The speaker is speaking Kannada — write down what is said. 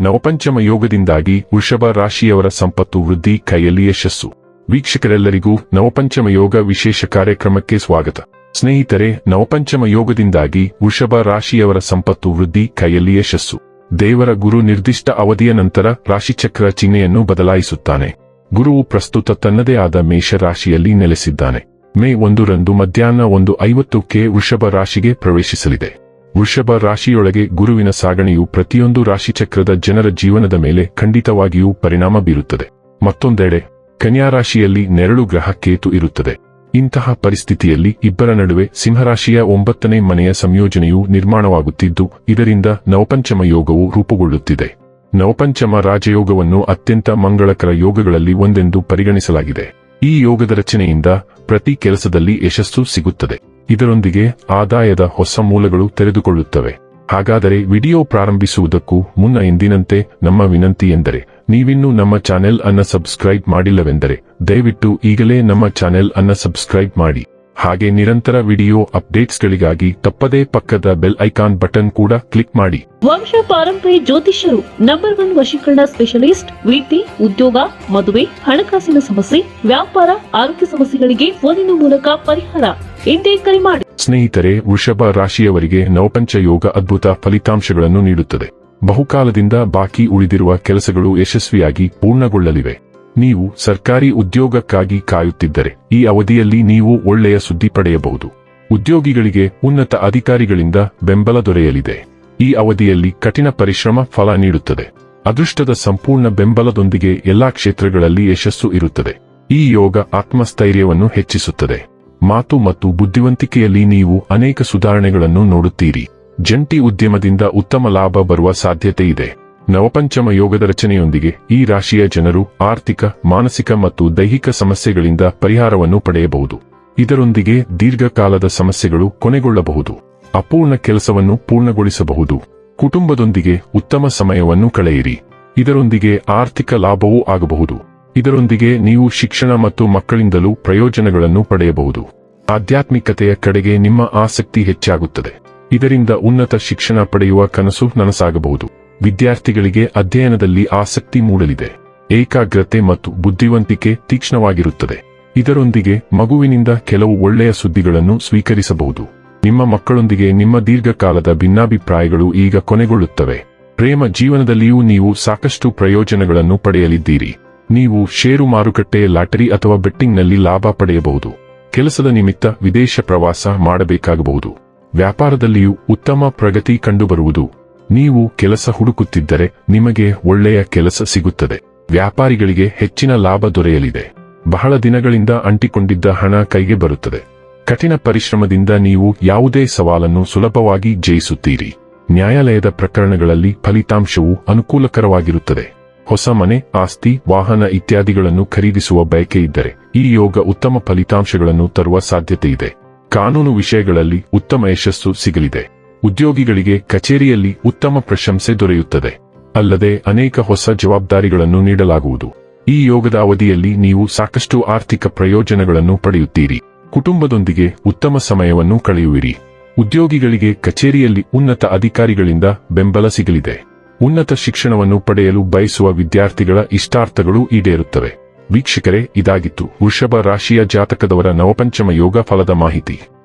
ನವಪಂಚಮ ಯೋಗದಿಂದಾಗಿ ವೃಷಭ ರಾಶಿಯವರ ಸಂಪತ್ತು ವೃದ್ಧಿ ಕೈಯಲ್ಲಿ ಯಶಸ್ಸು ವೀಕ್ಷಕರೆಲ್ಲರಿಗೂ ನವಪಂಚಮ ಯೋಗ ವಿಶೇಷ ಕಾರ್ಯಕ್ರಮಕ್ಕೆ ಸ್ವಾಗತ. ಸ್ನೇಹಿತರೆ, ನವಪಂಚಮ ಯೋಗದಿಂದಾಗಿ ವೃಷಭ ರಾಶಿಯವರ ಸಂಪತ್ತು ವೃದ್ಧಿ ಕೈಯಲ್ಲಿ ಯಶಸ್ಸು ದೇವರ ಗುರು ನಿರ್ದಿಷ್ಟ ಅವಧಿಯ ನಂತರ ರಾಶಿಚಕ್ರ ಚಿಹ್ನೆಯನ್ನು ಬದಲಾಯಿಸುತ್ತಾನೆ. ಗುರುವು ಪ್ರಸ್ತುತ ತನ್ನದೇ ಆದ ಮೇಷ ರಾಶಿಯಲ್ಲಿ ನೆಲೆಸಿದ್ದಾನೆ. ಮೇ ಒಂದರಂದು ಮಧ್ಯಾಹ್ನ ಒಂದು ಐವತ್ತಕ್ಕೆ ವೃಷಭ ರಾಶಿಗೆ ಪ್ರವೇಶಿಸಲಿದೆ. ವೃಷಭ ರಾಶಿಯೊಳಗೆ ಗುರುವಿನ ಸಾಗಣೆಯು ಪ್ರತಿಯೊಂದು ರಾಶಿಚಕ್ರದ ಜನರ ಜೀವನದ ಮೇಲೆ ಖಂಡಿತವಾಗಿಯೂ ಪರಿಣಾಮ ಬೀರುತ್ತದೆ. ಮತ್ತೊಂದೆಡೆ, ಕನ್ಯಾ ರಾಶಿಯಲ್ಲಿ ನೆರಳು ಗ್ರಹ ಕೇತು ಇರುತ್ತದೆ. ಇಂತಹ ಪರಿಸ್ಥಿತಿಯಲ್ಲಿ ಇಬ್ಬರ ನಡುವೆ ಸಿಂಹರಾಶಿಯ ಒಂಬತ್ತನೇ ಮನೆಯ ಸಂಯೋಜನೆಯು ನಿರ್ಮಾಣವಾಗುತ್ತಿದ್ದು, ಇದರಿಂದ ನವಪಂಚಮ ಯೋಗವು ರೂಪುಗೊಳ್ಳುತ್ತಿದೆ. ನವಪಂಚಮ ರಾಜಯೋಗವನ್ನು ಅತ್ಯಂತ ಮಂಗಳಕರ ಯೋಗಗಳಲ್ಲಿ ಒಂದೆಂದು ಪರಿಗಣಿಸಲಾಗಿದೆ. ಈ ಯೋಗದ ರಚನೆಯಿಂದ ಪ್ರತಿ ಕೆಲಸದಲ್ಲಿ ಯಶಸ್ಸು ಸಿಗುತ್ತದೆ. ಇದರೊಂದಿಗೆ ಆದಾಯದ ಹೊಸ ಮೂಲಗಳು ತೆರೆದುಕೊಳ್ಳುತ್ತವೆ. ಹಾಗಾದರೆ ವಿಡಿಯೋ ಪ್ರಾರಂಭಿಸುವುದಕ್ಕೂ ಮುನ್ನ ಎಂದಿನಂತೆ ನಮ್ಮ ವಿನಂತಿ ಎಂದರೆ, ನೀವಿನ್ನೂ ನಮ್ಮ ಚಾನೆಲ್ ಅನ್ನ ಸಬ್ಸ್ಕ್ರೈಬ್ ಮಾಡಿಲ್ಲವೆಂದರೆ, ದಯವಿಟ್ಟು ಈಗಲೇ ನಮ್ಮ ಚಾನೆಲ್ ಅನ್ನ ಸಬ್ಸ್ಕ್ರೈಬ್ ಮಾಡಿ. ಹಾಗೆ ನಿರಂತರ ವಿಡಿಯೋ ಅಪ್ಡೇಟ್ಸ್ಗಳಿಗಾಗಿ ತಪ್ಪದೇ ಪಕ್ಕದ ಬೆಲ್ ಐಕಾನ್ ಬಟನ್ ಕೂಡ ಕ್ಲಿಕ್ ಮಾಡಿ. ವಂಶ ಪಾರಂಪರ್ಯ ಜ್ಯೋತಿಷ್ಯರು ನಂಬರ್ ಒನ್ ವಶೀಕರಣ ಸ್ಪೆಷಲಿಸ್ಟ್ ವೃತ್ತಿ ಉದ್ಯೋಗ ಮದುವೆ ಹಣಕಾಸಿನ ಸಮಸ್ಯೆ ವ್ಯಾಪಾರ ಆರೋಗ್ಯ ಸಮಸ್ಯೆಗಳಿಗೆ ಫೋನಿನ ಮೂಲಕ ಪರಿಹಾರ. ಎಂದೇ ಕರೆ ಮಾಡಿ. ಸ್ನೇಹಿತರೆ ವೃಷಭ ರಾಶಿಯವರಿಗೆ ನವಪಂಚ ಯೋಗ ಅದ್ಭುತ ಫಲಿತಾಂಶಗಳನ್ನು ನೀಡುತ್ತದೆ. ಬಹುಕಾಲದಿಂದ ಬಾಕಿ ಉಳಿದಿರುವ ಕೆಲಸಗಳು ಯಶಸ್ವಿಯಾಗಿ ಪೂರ್ಣಗೊಳ್ಳಲಿವೆ. ನೀವು ಸರ್ಕಾರಿ ಉದ್ಯೋಗಕ್ಕಾಗಿ ಕಾಯುತ್ತಿದ್ದರೆ ಈ ಅವಧಿಯಲ್ಲಿ ನೀವು ಒಳ್ಳೆಯ ಸುದ್ದಿ ಪಡೆಯಬಹುದು. ಉದ್ಯೋಗಿಗಳಿಗೆ ಉನ್ನತ ಅಧಿಕಾರಿಗಳಿಂದ ಬೆಂಬಲ ದೊರೆಯಲಿದೆ. ಈ ಅವಧಿಯಲ್ಲಿ ಕಠಿಣ ಪರಿಶ್ರಮ ಫಲ ನೀಡುತ್ತದೆ. ಅದೃಷ್ಟದ ಸಂಪೂರ್ಣ ಬೆಂಬಲದೊಂದಿಗೆ ಎಲ್ಲಾ ಕ್ಷೇತ್ರಗಳಲ್ಲಿ ಯಶಸ್ಸು ಇರುತ್ತದೆ. ಈ ಯೋಗ ಆತ್ಮಸ್ಥೈರ್ಯವನ್ನು ಹೆಚ್ಚಿಸುತ್ತದೆ. ಮಾತು ಮತ್ತು ಬುದ್ಧಿವಂತಿಕೆಯಲ್ಲಿ ನೀವು ಅನೇಕ ಸುಧಾರಣೆಗಳನ್ನು ನೋಡುತ್ತೀರಿ. ಜಂಟಿ ಉದ್ಯಮದಿಂದ ಉತ್ತಮ ಲಾಭ ಬರುವ ಸಾಧ್ಯತೆ ಇದೆ. ನವಪಂಚಮ ಯೋಗದ ರಚನೆಯೊಂದಿಗೆ ಈ ರಾಶಿಯ ಜನರು ಆರ್ಥಿಕ, ಮಾನಸಿಕ ಮತ್ತು ದೈಹಿಕ ಸಮಸ್ಯೆಗಳಿಂದ ಪರಿಹಾರವನ್ನು ಪಡೆಯಬಹುದು. ಇದರೊಂದಿಗೆ ದೀರ್ಘಕಾಲದ ಸಮಸ್ಯೆಗಳು ಕೊನೆಗೊಳ್ಳಬಹುದು. ಅಪೂರ್ಣ ಕೆಲಸವನ್ನು ಪೂರ್ಣಗೊಳಿಸಬಹುದು. ಕುಟುಂಬದೊಂದಿಗೆ ಉತ್ತಮ ಸಮಯವನ್ನು ಕಳೆಯಿರಿ. ಇದರೊಂದಿಗೆ ಆರ್ಥಿಕ ಲಾಭವೂ ಆಗಬಹುದು. ಇದರೊಂದಿಗೆ ನೀವು ಶಿಕ್ಷಣ ಮತ್ತು ಮಕ್ಕಳಿಂದಲೂ ಪ್ರಯೋಜನಗಳನ್ನು ಪಡೆಯಬಹುದು. ಆಧ್ಯಾತ್ಮಿಕತೆಯ ಕಡೆಗೆ ನಿಮ್ಮ ಆಸಕ್ತಿ ಹೆಚ್ಚಾಗುತ್ತದೆ. ಇದರಿಂದ ಉನ್ನತ ಶಿಕ್ಷಣ ಪಡೆಯುವ ಕನಸು ನನಸಾಗಬಹುದು. ವಿದ್ಯಾರ್ಥಿಗಳಿಗೆ ಅಧ್ಯಯನದಲ್ಲಿ ಆಸಕ್ತಿ ಮೂಡಲಿದೆ. ಏಕಾಗ್ರತೆ ಮತ್ತು ಬುದ್ಧಿವಂತಿಕೆ ತೀಕ್ಷ್ಣವಾಗಿರುತ್ತದೆ. ಇದರೊಂದಿಗೆ ಮಗುವಿನಿಂದ ಕೆಲವು ಒಳ್ಳೆಯ ಸುದ್ದಿಗಳನ್ನು ಸ್ವೀಕರಿಸಬಹುದು. ನಿಮ್ಮ ಮಕ್ಕಳೊಂದಿಗೆ ನಿಮ್ಮ ದೀರ್ಘಕಾಲದ ಭಿನ್ನಾಭಿಪ್ರಾಯಗಳು ಈಗ ಕೊನೆಗೊಳ್ಳುತ್ತವೆ. ಪ್ರೇಮ ಜೀವನದಲ್ಲಿಯೂ ನೀವು ಸಾಕಷ್ಟು ಪ್ರಯೋಜನಗಳನ್ನು ಪಡೆಯಲಿದ್ದೀರಿ. ನೀವು ಷೇರು ಮಾರುಕಟ್ಟೆ, ಲಾಟರಿ ಅಥವಾ ಬೆಟ್ಟಿಂಗ್ನಲ್ಲಿ ಲಾಭ ಪಡೆಯಬಹುದು. ಕೆಲಸದ ನಿಮಿತ್ತ ವಿದೇಶ ಪ್ರವಾಸ ಮಾಡಬೇಕಾಗಬಹುದು. ವ್ಯಾಪಾರದಲ್ಲಿಯೂ ಉತ್ತಮ ಪ್ರಗತಿ ಕಂಡುಬರುವುದು ನೀವು ಕೆಲಸ ಹುಡುಕುತ್ತಿದ್ದರೆ ನಿಮಗೆ ಒಳ್ಳೆಯ ಕೆಲಸ ಸಿಗುತ್ತದೆ. ವ್ಯಾಪಾರಿಗಳಿಗೆ ಹೆಚ್ಚಿನ ಲಾಭ ದೊರೆಯಲಿದೆ. ಬಹಳ ದಿನಗಳಿಂದ ಅಂಟಿಕೊಂಡಿದ್ದ ಹಣ ಕೈಗೆ ಬರುತ್ತದೆ. ಕಠಿಣ ಪರಿಶ್ರಮದಿಂದ ನೀವು ಯಾವುದೇ ಸವಾಲನ್ನು ಸುಲಭವಾಗಿ ಜಯಿಸುತ್ತೀರಿ. ನ್ಯಾಯಾಲಯದ ಪ್ರಕರಣಗಳಲ್ಲಿ ಫಲಿತಾಂಶವು ಅನುಕೂಲಕರವಾಗಿರುತ್ತದೆ. ಹೊಸ ಮನೆ, ಆಸ್ತಿ, ವಾಹನ ಇತ್ಯಾದಿಗಳನ್ನು ಖರೀದಿಸುವ ಬಯಕೆ ಇದ್ದರೆ ಈ ಯೋಗ ಉತ್ತಮ ಫಲಿತಾಂಶಗಳನ್ನು ತರುವ ಸಾಧ್ಯತೆ ಇದೆ. ಕಾನೂನು ವಿಷಯಗಳಲ್ಲಿ ಉತ್ತಮ ಯಶಸ್ಸು ಸಿಗಲಿದೆ. ಉದ್ಯೋಗಿಗಳಿಗೆ ಕಚೇರಿಯಲ್ಲಿ ಉತ್ತಮ ಪ್ರಶಂಸೆ ದೊರೆಯುತ್ತದೆ. ಅಲ್ಲದೆ ಅನೇಕ ಹೊಸ ಜವಾಬ್ದಾರಿಗಳನ್ನು ನೀಡಲಾಗುವುದು. ಈ ಯೋಗದ ಅವಧಿಯಲ್ಲಿ ನೀವು ಸಾಕಷ್ಟು ಆರ್ಥಿಕ ಪ್ರಯೋಜನಗಳನ್ನು ಪಡೆಯುತ್ತೀರಿ. ಕುಟುಂಬದೊಂದಿಗೆ ಉತ್ತಮ ಸಮಯವನ್ನು ಕಳೆಯುವಿರಿ. ಉದ್ಯೋಗಿಗಳಿಗೆ ಕಚೇರಿಯಲ್ಲಿ ಉನ್ನತ ಅಧಿಕಾರಿಗಳಿಂದ ಬೆಂಬಲ ಸಿಗಲಿದೆ. ಉನ್ನತ ಶಿಕ್ಷಣವನ್ನು ಪಡೆಯಲು ಬಯಸುವ ವಿದ್ಯಾರ್ಥಿಗಳ ಇಷ್ಟಾರ್ಥಗಳು ಈಡೇರುತ್ತವೆ. ವೀಕ್ಷಕರೇ, ಇದಾಗಿತ್ತು ವೃಷಭ ರಾಶಿಯ ಜಾತಕದವರ ನವಪಂಚಮ ಯೋಗ ಫಲದ ಮಾಹಿತಿ.